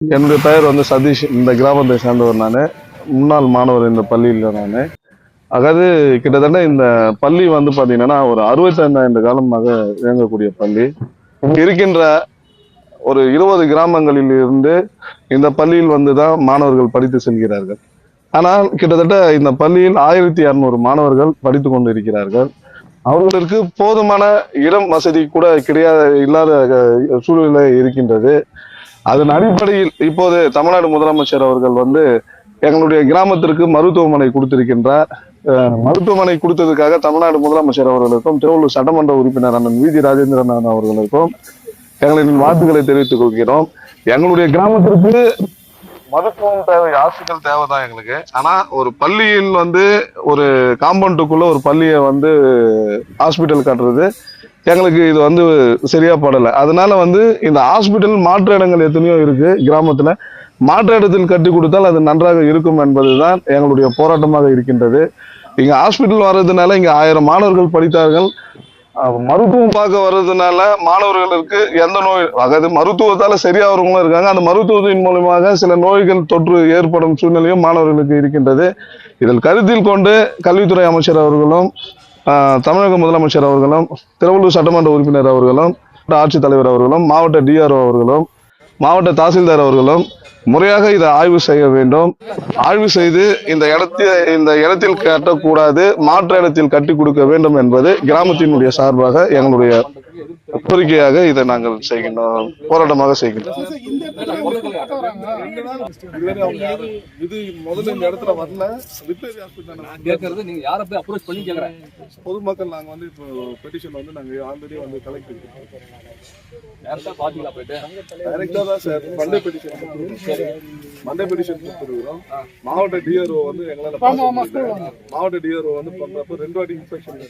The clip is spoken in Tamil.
என்னுடைய பெயர் வந்து சதீஷ். இந்த கிராமத்தை சேர்ந்தவர் நான். முன்னாள் மாணவர் இந்த பள்ளியில் நான். அதாவது கிட்டத்தட்ட இந்த பள்ளி வந்து பார்த்தீங்கன்னா ஒரு அறுபத்தைந்தாயிரம் காலமாக இயங்கக்கூடிய பள்ளி. இங்க இருக்கின்ற ஒரு இருபது கிராமங்களில் இருந்து இந்த பள்ளியில் வந்து தான் மாணவர்கள் படித்து செல்கிறார்கள். ஆனால் கிட்டத்தட்ட இந்த பள்ளியில் ஆயிரத்தி இரநூறு மாணவர்கள் படித்து கொண்டு இருக்கிறார்கள் அவர்களுக்கு போதுமான இடம் வசதி கூட கிடையாது இல்லாத சூழ்நிலை இருக்கின்றது. அதன் அடிப்படையில் இப்போது தமிழ்நாடு முதலமைச்சர் அவர்கள் வந்து எங்களுடைய கிராமத்திற்கு மருத்துவமனை கொடுத்திருக்கின்றார். மருத்துவமனை கொடுத்ததுக்காக தமிழ்நாடு முதலமைச்சர் அவர்களுக்கும் திருவள்ளூர் சட்டமன்ற உறுப்பினர் அண்ணன் விஜி ராஜேந்திரன் அவர்களுக்கும் எங்களின் வாழ்த்துக்களை தெரிவித்துக் கொள்கிறோம். எங்களுடைய கிராமத்திற்கு மருத்துவம் தேவை ஹாஸ்பிட்டல் தேவைதான் எங்களுக்கு. ஆனா ஒரு பள்ளியில் வந்து ஒரு காம்பவுண்டுக்குள்ள ஒரு பள்ளியை வந்து ஹாஸ்பிட்டல் கட்டுறது எங்களுக்கு இது வந்து சரியா படலை. அதனால வந்து இந்த ஹாஸ்பிட்டல் மாற்று இடங்கள் எத்தனையோ இருக்கு கிராமத்துல. மாற்று இடத்தில் கட்டி கொடுத்தால் அது நன்றாக இருக்கும் என்பதுதான் எங்களுடைய போராட்டமாக இருக்கின்றது. இங்க ஹாஸ்பிட்டல் வர்றதுனால இங்க ஆயிரம் மாணவர்கள் படித்தார்கள். மருத்துவம் பார்க்க வர்றதுனால மாணவர்களுக்கு எந்த நோய் அதாவது மருத்துவத்தால சரியாகிறவங்களும் இருக்காங்க. அந்த மருத்துவத்தின் மூலமாக சில நோய்கள் தொற்று ஏற்படும் சூழ்நிலையும் மாணவர்களுக்கு இருக்கின்றது. இதில் கருத்தில் கொண்டு கல்வித்துறை அமைச்சர் அவர்களும் தமிழக முதலமைச்சர் அவர்களும் திருவள்ளூர் சட்டமன்ற உறுப்பினர் அவர்களும் ஆட்சித்தலைவர் அவர்களும் மாவட்ட டிஆர்ஓ அவர்களும் மாவட்ட தாசில்தார் அவர்களும் முறையாக இதை ஆய்வு செய்ய வேண்டும். ஆய்வு செய்து இந்த இடத்தில் இந்த இடத்தில் கட்டக்கூடாது மாற்று இடத்தில் கட்டி கொடுக்க வேண்டும் என்பது கிராமத்தினுடைய சார்பாக எங்களுடைய கோரிக்கையாக இதை நாங்கள் செய்கின்றோம். போராட்டமாக செய்கின்றோம். இது முதல்ல இந்த இடத்துல வரல. ரிப்பேரி ஹாஸ்பிட்டல் நான் கேட்கறது நீங்க யாரை போய் அப்ரோச் பண்ணி பொதுமக்கள் நாங்க வந்து இப்போ பெட்டிஷன் வந்து நாங்க ஆல்ரெடி வந்து கலெக்ட் டேரக்டா பாத்தீங்களா போயிட்டு? டைரக்டா தான் sir Monday petition Monday petition மாவட்ட டிஆர்ஓ வந்து எங்களால. மாவட்ட டிஆர்ஓ வந்து பண்றப்ப ரெண்டு வாட்டி இன்ஸ்பெக்ஷன்